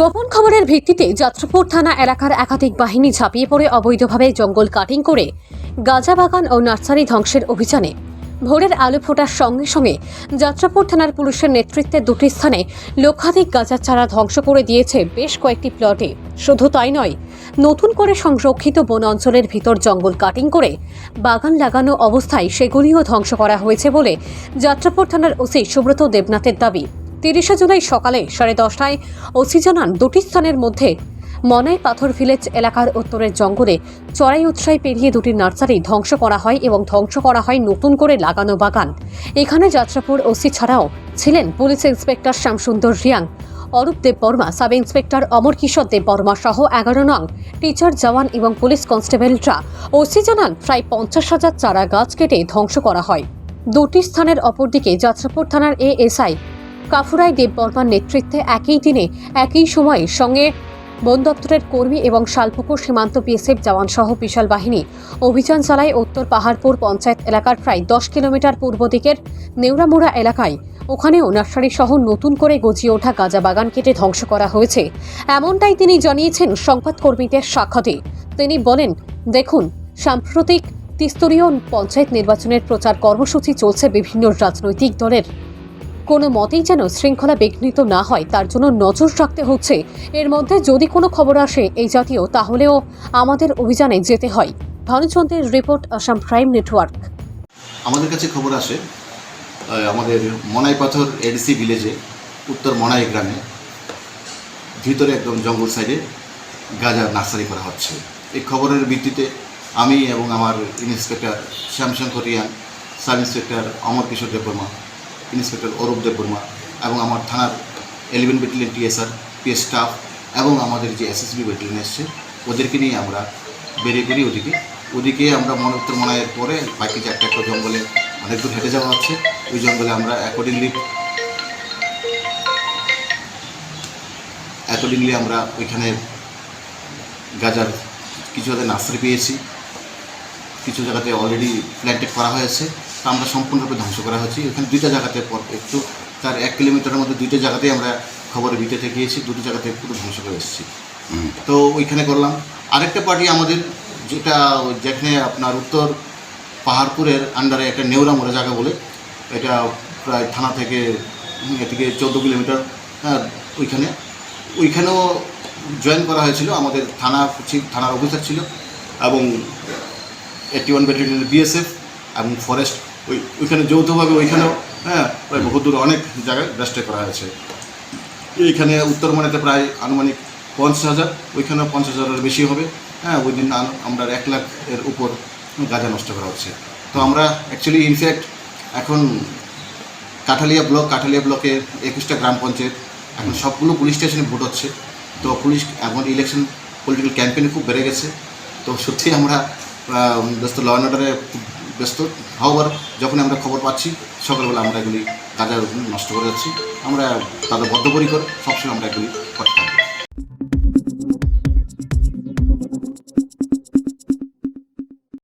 গোপন খবরের ভিত্তিতে যাত্রাপুর থানা এলাকার একাধিক বাহিনী ঝাঁপিয়ে পড়ে অবৈধভাবে জঙ্গল কাটিং করে গাঁজা বাগান ও নার্সারি ধ্বংসের অভিযানে। ভোরের আলো ফোটার সঙ্গে সঙ্গে যাত্রাপুর থানার পুলিশের নেতৃত্বে দুটি স্থানে লক্ষাধিক গাঁজার চারা ধ্বংস করে দিয়েছে বেশ কয়েকটি প্লটে। শুধু তাই নয়, নতুন করে সংরক্ষিত বন অঞ্চলের ভিতর জঙ্গল কাটিং করে বাগান লাগানো অবস্থায় সেগুলিও ধ্বংস করা হয়েছে বলে যাত্রাপুর থানার ওসি সুব্রত দেবনাথের দাবি। তিরিশে জুলাই সকালে সাড়ে দশটায় ওসি জানান দুটি স্থানের মধ্যে মনাই পাথর ভিলেজ এলাকার উত্তরের জঙ্গলে চড়াই উৎসাই পেরিয়ে দুটি নার্সারি ধ্বংস করা হয় এবং ধ্বংস করা হয় নতুন করে লাগানো বাগান। এখানে যাত্রাপুর ওসি ছাড়াও ছিলেন police inspector Shyamsundar Riang, Arup Deb Barma sub inspector Amar Kishore Deb Barma সহ এগারো নং টিচার জওয়ান এবং পুলিশ কনস্টেবলরা ওসি জানান প্রায় পঞ্চাশ হাজার চারা গাছ কেটে ধ্বংস করা হয়। দুটি স্থানের অপরদিকে যাত্রাপুর থানার এএসআই কাফুরাই দেব বর্মার নেতৃত্বে একই দিনে, একই সময়ে সঙ্গে বন দপ্তরের কর্মী এবং শালপুকুর সীমান্ত বিএসএফ জওয়ান সহ বিশাল বাহিনী। অভিযান চালায় উত্তর পাহাড়পুর পঞ্চায়েত এলাকার প্রায় দশ কিলোমিটার পূর্ব দিকের নেউরামুড়া এলাকায়। ওখানেও নার্সারি সহ নতুন করে গজিয়ে ওঠা গাঁজা বাগান কেটে ধ্বংস করা হয়েছে। এমনটাই তিনি জানিয়েছেন সংবাদকর্মীদের সাক্ষাতে। তিনি বলেন, দেখুন, সাম্প্রতিক ত্রিস্তরীয় পঞ্চায়েত নির্বাচনের প্রচার কর্মসূচি চলছে বিভিন্ন রাজনৈতিক দলের কোনো মতেই যেন শৃঙ্খলা বিঘ্নিত না হয়, তার জন্য নজর রাখতে হচ্ছে। এর মধ্যে যদি কোনো খবর আসে এই জাতীয়, তাহলেও আমাদের অভিযানে যেতে হয়। ভানুচন্দ্রের রিপোর্ট, আসাম প্রাইম নেটওয়ার্ক। আমাদের কাছে খবর আসে আমাদের মনাই পাথর এডিসি ভিলেজে, উত্তর মনাই গ্রামে, ভিতরে একদম জঙ্গল সাইডে গাঁজা নার্সারি করা হচ্ছে। এই খবরের ভিত্তিতে আমি এবং আমার inspector Shyamshankar Riyan, sub inspector Amar Kishore Debbarma inspector Arup Debbarma এবং আমার থানার eleven battalion TSR PS staff এবং আমাদের যে এসএসবি ব্যাটালিয়ন এসছে, ওদেরকে নিয়ে আমরা বেরিয়ে বেরিয়ে ওদিকে। ওদিকে আমরা মনে উত্তর মনাইয়ের পরে বাকি একটা একটা জঙ্গলে অনেক দূর হেঁটে যাওয়া হচ্ছে। ওই জঙ্গলে আমরা অ্যাকর্ডিংলি অ্যাকর্ডিংলি আমরা ওইখানে গাজার কিছু জায়গায় নার্সারি পেয়েছি, কিছু জায়গাতে অলরেডি প্ল্যান্টেড করা হয়েছে। তা আমরা সম্পূর্ণরূপে ধ্বংস করা হয়েছে। এখানে দুইটা জায়গাতে পর একটু তার এক কিলোমিটারের মধ্যে দুইটা জায়গাতেই আমরা খবরের ভিতরে গিয়েছি দুটো জায়গাতে পুরো ধ্বংস করে এসেছি। তো ওইখানে করলাম। আরেকটা পার্টি আমাদের যেটা যেখানে আপনার উত্তর পাহাড়পুরের আন্ডারে একটা নেওরা মোড়া জায়গা বলে এটা প্রায় থানা থেকে এদিকে চৌদ্দ কিলোমিটার হ্যাঁ ওইখানে। ওইখানেও জয়েন করা হয়েছিল। আমাদের থানা চিফ থানার অফিসার ছিল এবং এইটি ওয়ান ব্যাটালিয়নের বিএসএফ এবং ফরেস্ট ওই, ওইখানে যৌথভাবে ওইখানেও হ্যাঁ প্রায় বহুদূর অনেক জায়গায় ব্যাস্টে করা হয়েছে। এইখানে উত্তরমানেতে প্রায় আনুমানিক পঞ্চাশ হাজার, ওইখানেও পঞ্চাশ হাজারের বেশি হবে। হ্যাঁ ওই দিন আমরা এক লাখ এর উপর গাঁজা নষ্ট করা হচ্ছে। তো আমরা অ্যাকচুয়ালি ইনফ্যাক্ট এখন কাঠালিয়া ব্লক, কাঠালিয়া ব্লকের একুশটা গ্রাম পঞ্চায়েত, এখন সবগুলো পুলিশ স্টেশনে ভোট হচ্ছে। তো পুলিশ এখন ইলেকশন পলিটিক্যাল ক্যাম্পেইন খুব বেড়ে গেছে। তো সত্যি আমরা ব্যস্ত ল অ্যান্ড অর্ডারে ব্যস্ত। হওয়ার যখন আমরা খবর পাচ্ছি, সকালবেলা আমরা এগুলি কাজে নষ্ট করে যাচ্ছি। আমরা তাদের বদ্ধপরিকর, সবসময় আমরা এগুলি করতে